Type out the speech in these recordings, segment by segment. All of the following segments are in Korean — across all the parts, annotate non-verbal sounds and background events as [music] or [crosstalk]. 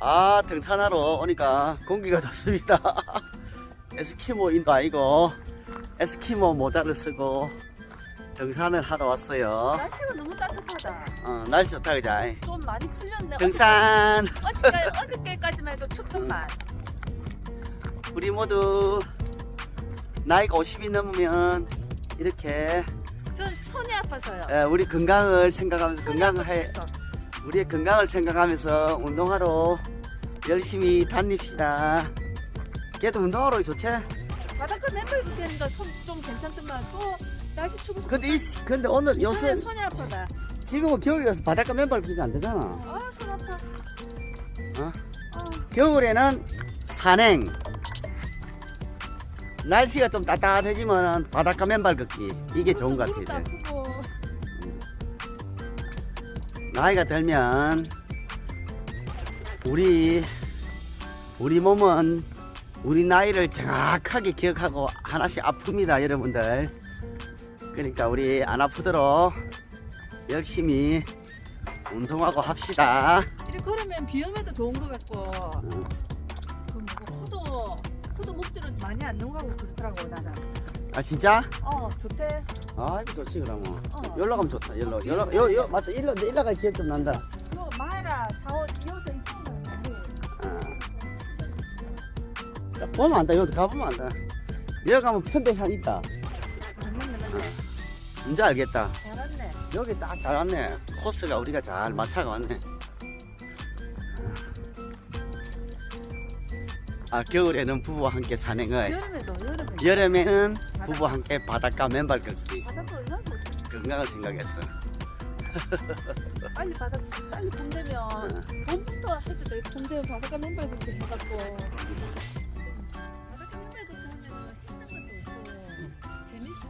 아 등산하러 오니까 공기가 [laughs] 좋습니다. 에스키모인도 아니고 에스키모 모자를 쓰고 등산을 하러 왔어요. 날씨가 너무 따뜻하다. 어, 날씨 좋다 그자. 좀 많이 풀렸네. 등산 어저께, 어저께까지만 해도 춥더만. [laughs] 우리 모두 나이가 50이 넘으면 이렇게 전 손이 아파서요. 에, 우리 건강을 생각하면서 건강을 해. 우리의 건강을 생각하면서 운동하러 열심히 다닙시다. 걔도 운동하러 좋지? 바닷가 맨발 손좀 괜찮더만 또 날씨 추워서. 근데 이 시- 근데 오늘 요새 손이, 아파다. 지금은 겨울이라서 바닷가 맨발 기가 안 되잖아. 아, 손 아파. 어? 아, 겨울에는 산행. 날씨가 좀 따뜻해지면 바닷가 맨발 걷기 이게 좋은 것 무릎도 같아요. 아프고. 나이가 들면 우리 우리 몸은 우리 나이를 정확하게 기억하고 하나씩 아픕니다, 여러분들. 그러니까 우리 안 아프도록 열심히 운동하고 합시다. 이렇게 걸으면 비염에도 좋은 것 같고. 그 뭐고 코도 코도 목줄은 많이 안 넘어가고 그렇더라고 나는. 아 진짜? 어 좋대. 아 이거 좋지 그러면. 어. 연락 가면 좋다. 연락 연락 요요 맞다. 일로 일라가 기억 좀 난다. 이거 마에라 사오 이어서 이쁜 거. 아. 야, 보면 안다. 여기 가보면 안다. 여기 가면 편백향 있다. 이제 알겠다. 잘했네. 여기 딱 잘 왔네. 코스가 우리가 잘 맞춰가 왔네. 아 겨울에는 부부와 함께 산행을, 여름에도 여름에. 여름에는 부부와 함께 바닷가 맨발 걷기. 바닷가 얼마나 좋지. 건강을 생각했어. 빨리 바닷 빨리 봄 되면 봄부터 해도 돼. 봄 되면 바닷가 맨발 걷기 해갖고. 바닷가 맨발 걷기 하면은 힘든 것도 없고 재밌어.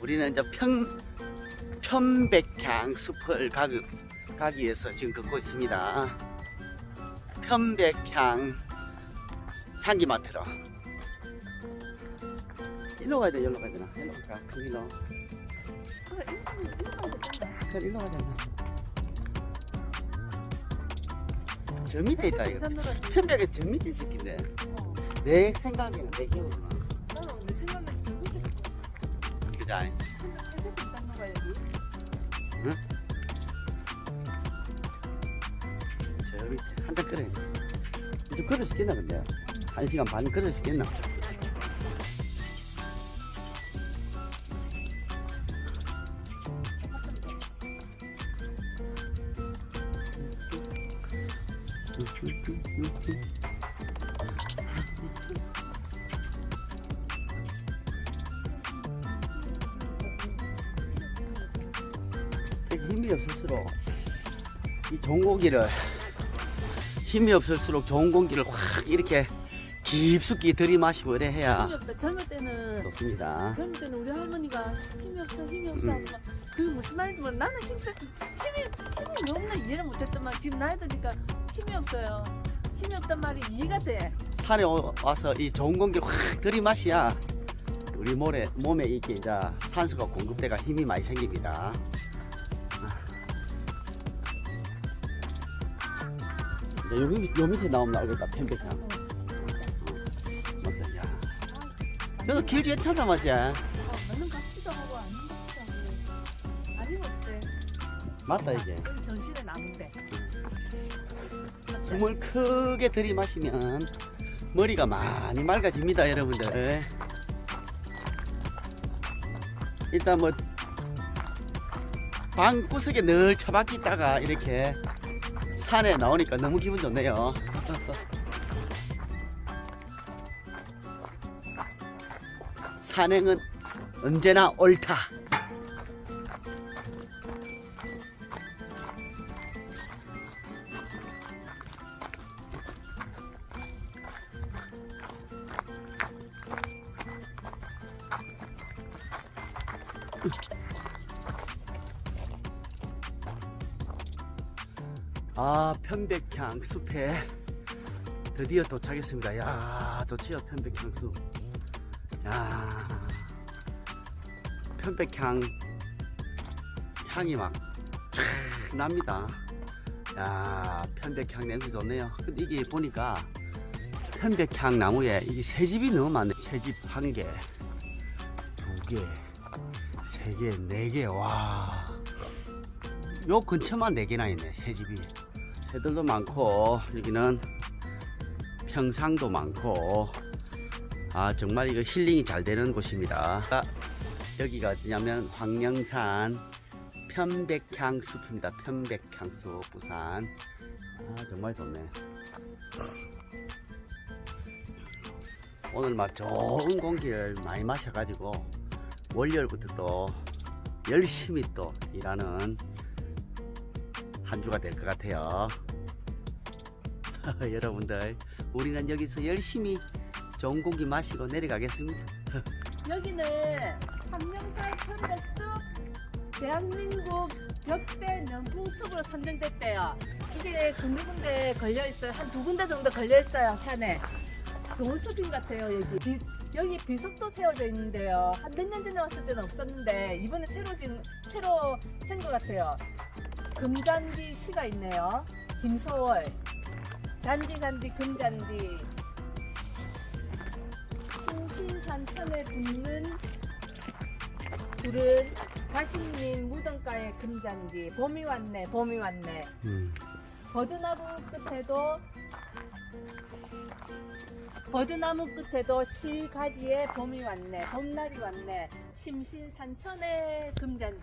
우리는 이제 평 편백향 숲을 가기, 가기 위해서 지금 걷고 있습니다. 편백향 향기 맡으러. 일로 가야 돼, 일로 가야 되나? 일로 가, 그 일로. 그래 일로 가야 되나? 저 밑에 있다, 이거. 편백에 저 밑에 있을 텐데. 어. 내 생각에는, 내 기억으로는. 있다는 거야 여기. 저 밑에 한잔 끓여. 이제 걸을 수 있겠나, 근데? 한 시간 반 걸을 수 있겠나? 힘이 없을수록 이 좋은 공기를 힘이 없을수록 좋은 공기를 확 이렇게 깊숙이 들이마시고 이래 해야 힘이 없다. 젊을 때는 좋습니다. 젊을 때는 우리 할머니가 힘이 없어 힘이 없어 음. 하고 막 그게 무슨 말인지 몰라 나는 힘 힘이 힘이 왜 없나 이해를 못했더만 지금 나이 드니까 힘이 없어요 힘이 없단 말이 이해가 돼 산에 오- 와서 이 좋은 공기를 확 들이마셔야 우리 몸에, 몸에 이게 이제 산소가 공급돼가 힘이 많이 생깁니다. 이제 요, 밑- 요 밑에 나오면 나오겠다, 편백향. 어. 맞다, 야. 그래서 길 뒤에 찾아맞지? 어, 너는 같기도 하고 아닌 것 같기도 하고 아니면 어때 맞다, 이게. 여기 전시회 나무인데 숨을 크게 들이마시면 머리가 많이 맑아집니다, 여러분들. 일단 뭐 방구석에 늘 처박혀 있다가 이렇게 산에 나오니까 너무 기분 좋네요. [laughs] 산행은 언제나 옳다. 아 편백향 숲에 드디어 도착했습니다. 야 좋지요 편백향 숲. 야 편백향 향이 막촥 납니다. 야 편백향 냄새 좋네요. 근데 이게 보니까 편백향 나무에 이게 새 집이 너무 많네. 새집 한 개, 두 개, 세 개, 네 개. 와. 요 근처만 네 개나 있네. 새 집이. 새들도 많고 여기는 평상도 많고 아 정말 이거 힐링이 잘 되는 곳입니다. 아, 여기가 어디냐면 황령산 편백향 숲입니다. 편백향 숲 부산. 아 정말 좋네. 오늘 막 좋은 공기를 많이 마셔가지고 월요일부터 또 열심히 또 일하는 한 주가 될 것 같아요. [laughs] 여러분들 우리는 여기서 열심히 좋은 공기 마시고 내려가겠습니다. [laughs] 여기는 한명산 편백숲 대한민국 벽대 명풍숲으로 선정됐대요. 이게 군데군데 걸려 있어요. 한 두 군데 정도 걸려 있어요 산에. 좋은 숲인 것 같아요 여기. 비, 여기 비석도 세워져 있는데요. 한 몇 년 전에 왔을 때는 없었는데 이번에 새로 지금 새로 한 것 같아요. 금잔디 시가 있네요. 김소월 잔디 잔디 금잔디 신신산천에 붙는 굴은 가신님 무덤가의 금잔디 봄이 왔네 봄이 왔네 음. 버드나무 끝에도 버드나무 끝에도 실가지에 봄이 왔네. 봄날이 왔네. 심신산천의 금잔디